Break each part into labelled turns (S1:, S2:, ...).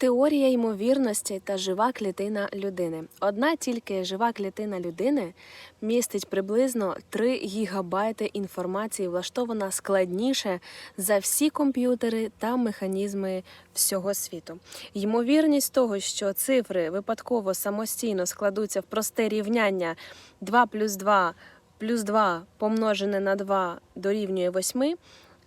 S1: Теорія ймовірності та жива клітина людини. Одна тільки жива клітина людини містить приблизно 3 гігабайти інформації, влаштована складніше за всі комп'ютери та механізми всього світу. Ймовірність того, що цифри випадково самостійно складуться в просте рівняння 2 плюс 2 плюс 2 помножене на 2 дорівнює 8,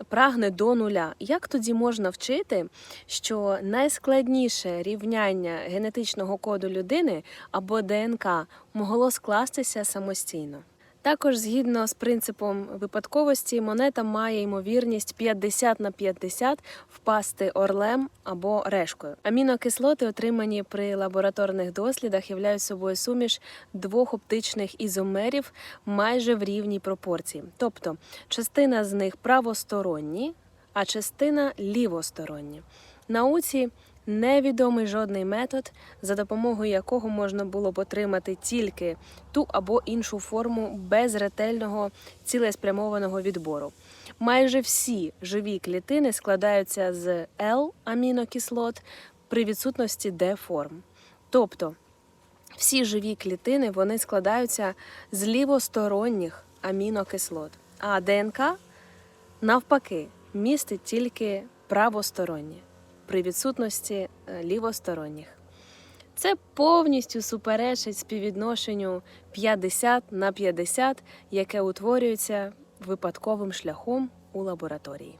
S1: прагне до нуля. Як тоді можна вчити, що найскладніше рівняння генетичного коду людини або ДНК могло скластися самостійно? Також, згідно з принципом випадковості, монета має ймовірність 50 на 50 впасти орлем або решкою. Амінокислоти, отримані при лабораторних дослідах, являють собою суміш двох оптичних ізомерів майже в рівній пропорції. Тобто частина з них правосторонні, а частина лівосторонні. Науці невідомий жодний метод, за допомогою якого можна було б отримати тільки ту або іншу форму без ретельного цілеспрямованого відбору. Майже всі живі клітини складаються з L-амінокислот при відсутності D-форм. Тобто всі живі клітини вони складаються з лівосторонніх амінокислот, а ДНК навпаки містить тільки правосторонні при відсутності е, лівосторонніх. Це повністю суперечить співвідношенню 50 на 50, яке утворюється випадковим шляхом у лабораторії.